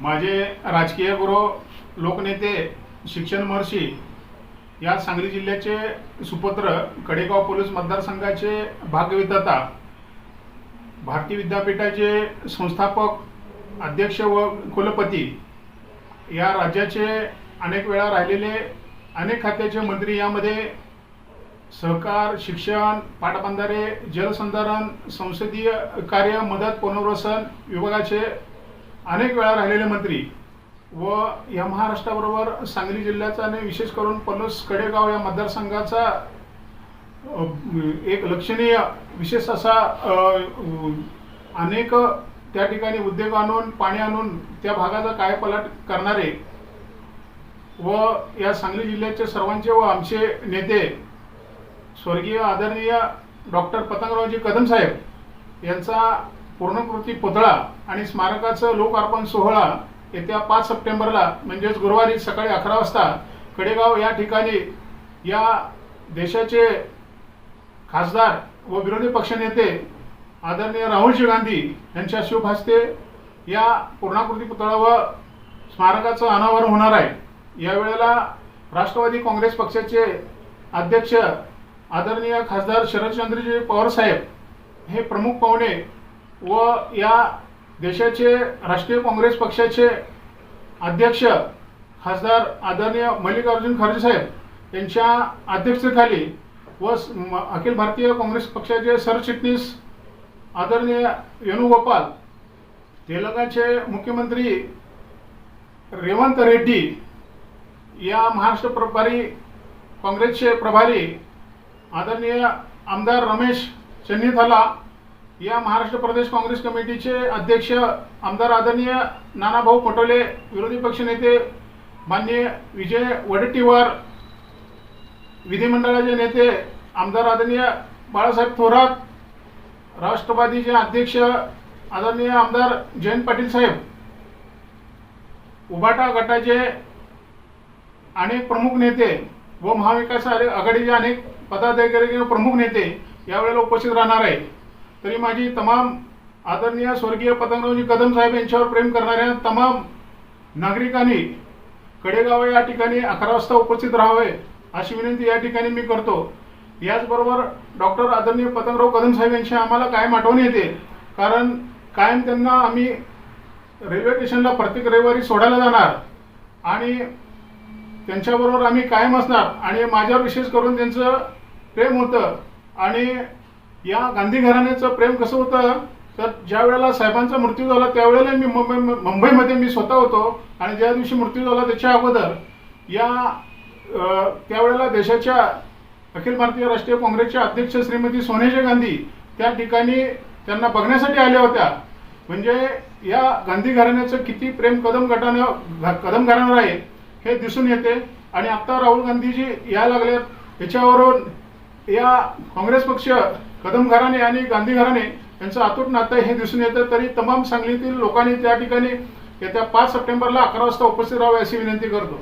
माझे राजकीय गुरु लोकनेते शिक्षण महर्षी या सांगली जिल्ह्याचे सुपुत्र कडेगाव पोलीस मतदारसंघाचे भाग्यविधाता भारतीय विद्यापीठाचे संस्थापक अध्यक्ष व कुलपती या राज्याचे अनेक वेळा राहिलेले अनेक खात्याचे मंत्री यामध्ये सहकार शिक्षण पाटबंधारे जलसंधारण संसदीय कार्य मदत पुनर्वसन विभागाचे अनेक वेळा राहिलेले मंत्री व या महाराष्ट्राबरोबर सांगली जिल्ह्याचा आणि विशेष करून पलूस कडेगाव या मतदारसंघाचा एक लक्षणीय विशेष असा अनेक त्या ठिकाणी उद्योग आणून पाणी आणून त्या भागाचा कायपलट करणारे व या सांगली जिल्ह्याचे सर्वांचे व आमचे नेते स्वर्गीय आदरणीय डॉक्टर पतंगरावजी कदम साहेब यांचा पूर्णकृती पुतळा आणि स्मारकाचं लोकार्पण सोहळा येत्या पाच सप्टेंबरला म्हणजेच गुरुवारी सकाळी अकरा वाजता कडेगाव या ठिकाणी या देशाचे खासदार व विरोधी पक्षनेते आदरणीय राहुलजी गांधी यांच्या शुभ हस्ते या पूर्णाकृती पुतळा व स्मारकाचं अनावरण होणार आहे. यावेळेला राष्ट्रवादी काँग्रेस पक्षाचे अध्यक्ष आदरणीय खासदार शरदचंद्रजी पवार साहेब हे प्रमुख पाहुणे व या देशाचे राष्ट्रीय काँग्रेस पक्षाचे अध्यक्ष खासदार आदरणीय मल्लिकार्जुन खरगे साहेब यांच्या अध्यक्षतेखाली व अखिल भारतीय काँग्रेस पक्षाचे सरचिटणीस आदरणीय वेणुगोपाल तेलंगणाचे मुख्यमंत्री रेवंत रेड्डी या महाराष्ट्र प्रभारी काँग्रेसचे प्रभारी आदरणीय आमदार रमेश चन्नीथला या महाराष्ट्र प्रदेश काँग्रेस कमिटीचे अध्यक्ष आमदार आदरणीय नानाभाऊ पटोले विरोधी पक्षनेते माननीय विजय वडेट्टीवार विधिमंडळाचे नेते आमदार आदरणीय बाळासाहेब थोरात राष्ट्रवादीचे अध्यक्ष आदरणीय आमदार जयंत पाटील साहेब उभाटा गटाचे अनेक प्रमुख नेते व महाविकास आघाडीचे अनेक पदाधिकारी किंवा प्रमुख नेते यावेळेला उपस्थित राहणार आहे तरी माझी तमाम आदरणीय स्वर्गीय पतंगरावजी कदम साहेब यांच्यावर प्रेम करणाऱ्या तमाम नागरिकांनी कडेगाव या ठिकाणी अकरा वाजता उपस्थित राहावे अशी विनंती या ठिकाणी मी करतो. याचबरोबर डॉक्टर आदरणीय पतंगराव कदम साहेब यांची आम्हाला कायम आठवण येते. कारण कायम त्यांना आम्ही रेल्वे स्टेशनला प्रत्येक रविवारी सोडायला जाणार आणि त्यांच्याबरोबर आम्ही कायम असणार आणि माझ्यावर विशेष करून त्यांचं प्रेम होतं आणि या गांधी घराण्याचं प्रेम कसं होतं? तर ज्या वेळेला साहेबांचा मृत्यू झाला त्यावेळेला मी मुंबई मुंबईमध्ये मी स्वतः होतो आणि ज्या दिवशी मृत्यू झाला त्याच्या अगोदर या त्यावेळेला देशाच्या अखिल भारतीय राष्ट्रीय काँग्रेसच्या अध्यक्ष श्रीमती सोनिया गांधी त्या ठिकाणी त्यांना बघण्यासाठी आल्या होत्या. म्हणजे या गांधी घराण्याचं किती प्रेम कदम गटानं कदम घराण्यावर आहे हे दिसून येते. आणि आता राहुल गांधीजी या लागल्यात. याच्यावरून या काँग्रेस पक्ष कदम घराणे आणि गांधी घराणे यांचं अतूट नातं हे दिसून येतं. तरी तमाम सांगलीतील लोकांनी त्या ठिकाणी येत्या पाच सप्टेंबरला अकरा वाजता उपस्थित राहावे अशी विनंती करतो.